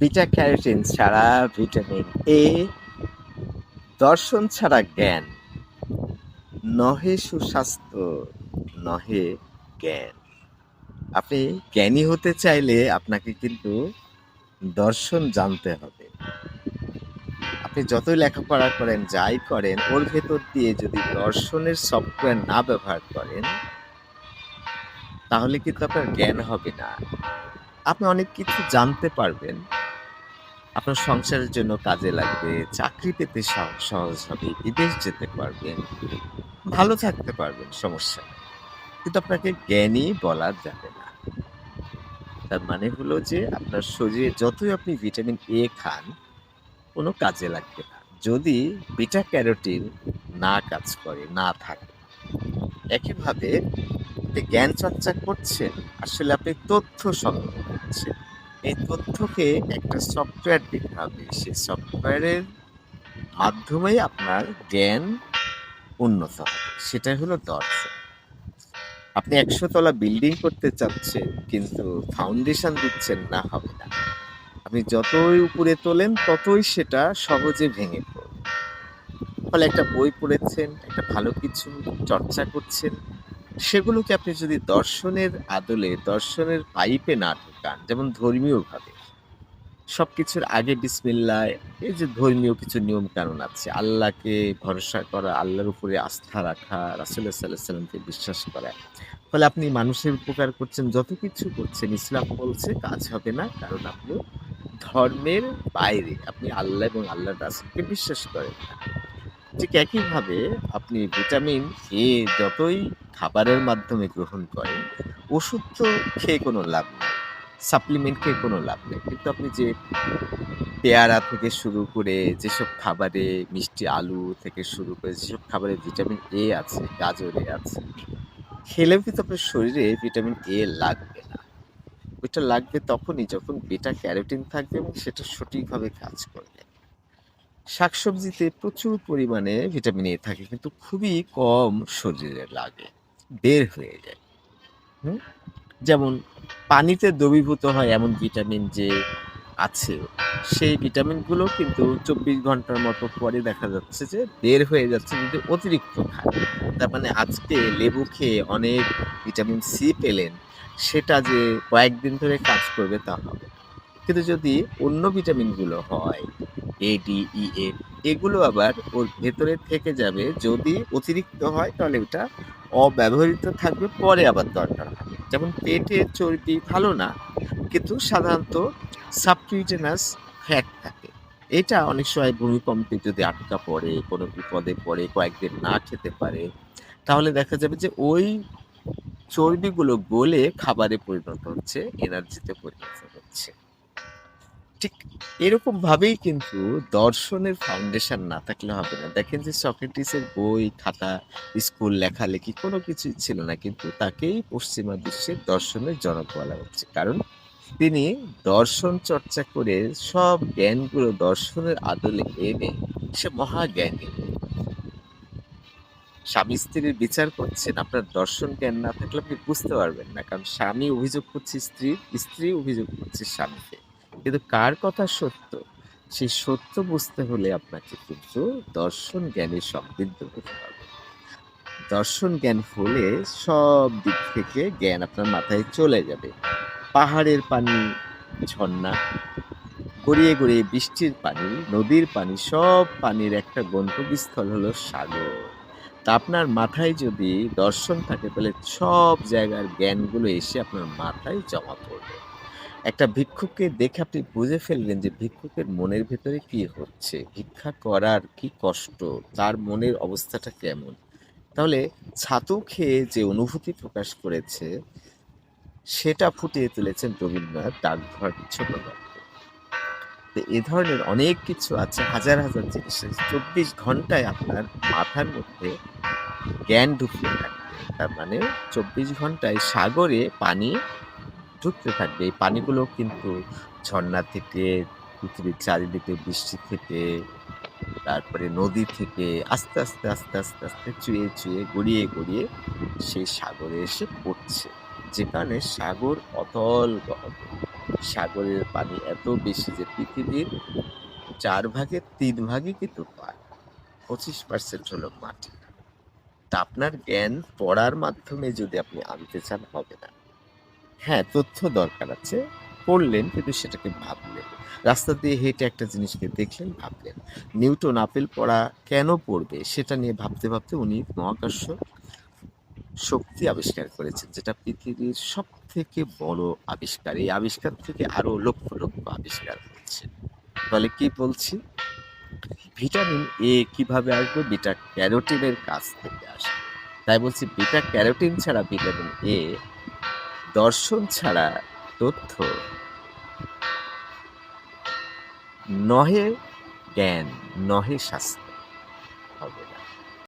Beta carotene ছাড়া vitamin A দর্শন ছাড়া জ্ঞান। নহে সুস্বাস্থ্য, নহে জ্ঞান। আপনি জ্ঞানী হতে চাইলে আপনাকে কিন্তু দর্শন জানতে হবে। আপনি যতই লেখাপড়া করেন, যাই করেন, ওর ভেতর দিয়ে যদি দর্শনের সফটওয়্যার না ব্যবহার করেন, তাহলে কিন্তু আপনার জ্ঞান হবে না। আপনি অনেক কিছু জানতে পারবেন। আপনার সংসারের জন্য কাজে লাগবে চাকরি পেতে সহ- সহজ হবে, বিদেশ যেতে পারবেন, ভালো থাকতে পারবেন, সমস্যা কিন্তু আপনাকে জ্ঞানী বলা যাবে না। তার মানে হলো যে আপনার শরীরে যতই আপনি ভিটামিন এ খান, কোনো কাজে লাগবে না। যদি বিটা ক্যারোটিন না কাজ করে, না থাকে। একইভাবে জ্ঞান চর্চা করছেন, আসলে আপনি তথ্য সংগ্রহ করছেন। এই তথ্যকে একটা সফটওয়্যার দিতে হবে সেই সফটওয়্যারের মাধ্যমে আপনার জ্ঞান উন্নত হবে। সেটাই হলো দর্শন। আপনি একশো তলা বিল্ডিং করতে চাচ্ছেন, কিন্তু ফাউন্ডেশন দিচ্ছেন না, হবে না। আপনি যতই উপরে তোলেন, ততই সেটা সহজে ভেঙে পড়বে। ফলে একটা বই পড়েছেন, একটা ভালো কিছু চর্চা করছেন সেগুলোকে আপনি যদি দর্শনের আদলে, দর্শনের পাইপে না ঢোকান, যেমন ধর্মীয়ভাবে সব কিছুর আগে বিসমিল্লায় এই যে ধর্মীয় কিছু নিয়ম কানুন আছে, আল্লাহকে ভরসা করা, আল্লাহর উপরে আস্থা রাখা রাসুল্লাহ সাল্লাহ সাল্লামকে বিশ্বাস করা। ফলে আপনি মানুষের উপকার করছেন, যত কিছু করছেন, ইসলাম বলছে কাজ হবে না, কারণ আপনি ধর্মের বাইরে, আপনি আল্লাহ এবং আল্লাহর রাসুলকে বিশ্বাস করেন না। ঠিক একইভাবে আপনি ভিটামিন এ যতই খাবারের মাধ্যমে গ্রহণ করেন ওষুধ তো খেয়ে কোনো লাভ নেই সাপ্লিমেন্ট খেয়ে কোনো লাভ নেই। কিন্তু আপনি যে পেয়ারা থেকে শুরু করে যেসব খাবারে মিষ্টি আলু থেকে শুরু করে যেসব খাবারে ভিটামিন এ আছে, গাজরে আছে খেলেও কিন্তু আপনার শরীরে ভিটামিন এ লাগবে না। ওইটা লাগবে তখনই যখন বেটা ক্যারোটিন থাকবে এবং সেটা সঠিকভাবে কাজ করবে। শাকসবজিতে প্রচুর পরিমাণে ভিটামিন এ থাকে, কিন্তু খুবই কম শরীরে লাগে। বের হয়ে যায়। হুম? যেমন পানিতে দ্রবীভূত হয় এমন ভিটামিন যে আছে। সেই ভিটামিনগুলো কিন্তু চব্বিশ ঘণ্টার মতো পরে দেখা যাচ্ছে যে বের হয়ে যাচ্ছে যদি অতিরিক্ত খায়। তার মানে আজকে লেবু খেয়ে অনেক ভিটামিন সি পেলেন সেটা যে কয়েকদিন ধরে কাজ করবে তা হবে কিন্তু যদি অন্য ভিটামিনগুলো হয় এ ডি ই এ এগুলো আবার ওর ভেতরে থেকে যাবে। যদি অতিরিক্ত হয় তাহলে ওটা অব্যবহৃত থাকবে পরে আবার দরকার হবে যেমন পেটের চর্বি ভালো না, কিন্তু সাধারণত সাবকিউটেনাস ফ্যাট থাকে। এটা অনেক সময় ভূমিকম্পে যদি আটকা পড়ে, কোনো বিপদে পড়ে, কয়েকদিন না খেতে পারে, তাহলে দেখা যাবে যে ওই চর্বিগুলো গলে খাবারে পরিণত হচ্ছে এনার্জিতে পরিণত হচ্ছে। ঠিক এরকম ভাবেই কিন্তু দর্শনের ফাউন্ডেশন না থাকলে হবে না। দেখেন যে সক্রেটিসের বই, খাতা, স্কুল লেখালেখি কোনো কিছুই ছিল না, কিন্তু তাকেই পশ্চিমা বিশ্বের দর্শনের জনক বলা হচ্ছে। কারণ তিনি দর্শন চর্চা করে সব জ্ঞানগুলো দর্শনের আদলে এনে সে মহাজ্ঞানী। স্বামী স্ত্রীর বিচার করছেন, আপনার দর্শন জ্ঞান না থাকলে আপনি বুঝতে পারবেন না। কারণ স্বামী অভিযোগ করছে স্ত্রী স্ত্রী অভিযোগ করছে স্বামীকে। কিন্তু কার কথা সত্য? সেই সত্য বুঝতে হলে আপনাকে কিন্তু দর্শন জ্ঞানে সমৃদ্ধ হতে হবে। দর্শন জ্ঞান হলে সব দিক থেকে জ্ঞান আপনার মাথায় চলে যাবে। পাহাড়ের পানি, ঝর্ণা, গড়িয়ে গড়িয়ে বৃষ্টির পানি, নদীর পানি, সব পানির একটা গন্তব্যস্থল হলো সাগর। তা আপনার মাথায় যদি দর্শন থাকে, তাহলে সব জায়গার জ্ঞানগুলো এসে আপনার মাথায় জমা পড়বে। একটা ভিক্ষুককে দেখে আপনি বুঝে ফেলবেন যে ভিক্ষুকের মনের ভেতরে কি হচ্ছে। ভিক্ষা করার কি কষ্ট? তার মনের অবস্থাটা কেমন? তাহলে ছাতু খেয়ে যে অনুভূতি প্রকাশ করেছে, সেটা ফুটিয়ে তুলেছেন রবীন্দ্রনাথ ডাকঘর ছোট তো এ ধরনের অনেক কিছু আছে, হাজার হাজার জিনিস চব্বিশ ঘন্টায় আপনার মাথার মধ্যে জ্ঞান ঢুকিয়ে থাকবে তার মানে চব্বিশ ঘন্টায় সাগরে পানি ঢুকতে থাকবে এই পানিগুলো কিন্তু ঝর্ণা থেকে, পৃথিবীর চারিদিকে বৃষ্টি থেকে, তারপরে নদী থেকে আস্তে আস্তে আস্তে আস্তে আস্তে চুয়ে চুয়ে, গড়িয়ে গড়িয়ে সেই সাগরে এসে পড়ছে যেখানে সাগর অতল সাগরের পানি এত বেশি যে পৃথিবীর চার ভাগের তিন ভাগই কিন্তু পায় পঁচিশ পার্সেন্ট হলো মাটি। তা আপনার জ্ঞান পড়ার মাধ্যমে যদি আপনি আনতে চান, হবে না। হ্যাঁ, তথ্য দরকার আছে। পড়লেন কিন্তু সেটাকে ভাবলেন। রাস্তা দিয়ে হেঁটে একটা জিনিসকে দেখলেন, ভাবলেন। নিউটন আপেল পড়া কেন পড়বে সেটা নিয়ে ভাবতে, ভাবতে উনি মহাকর্ষ শক্তি আবিষ্কার করেছেন যেটা পৃথিবীর সবথেকে বড় আবিষ্কার। এই আবিষ্কার থেকে আরও লক্ষ, লক্ষ আবিষ্কার হচ্ছে। তাহলে কি বলছি? ভিটামিন এ কীভাবে আসবে? বিটা ক্যারোটিনের কাছ থেকে আসবে। তাই বলছি বিটা ক্যারোটিন ছাড়া ভিটামিন এ, দর্শন ছাড়া তথ্য নহে জ্ঞান, নহে শাস্তি।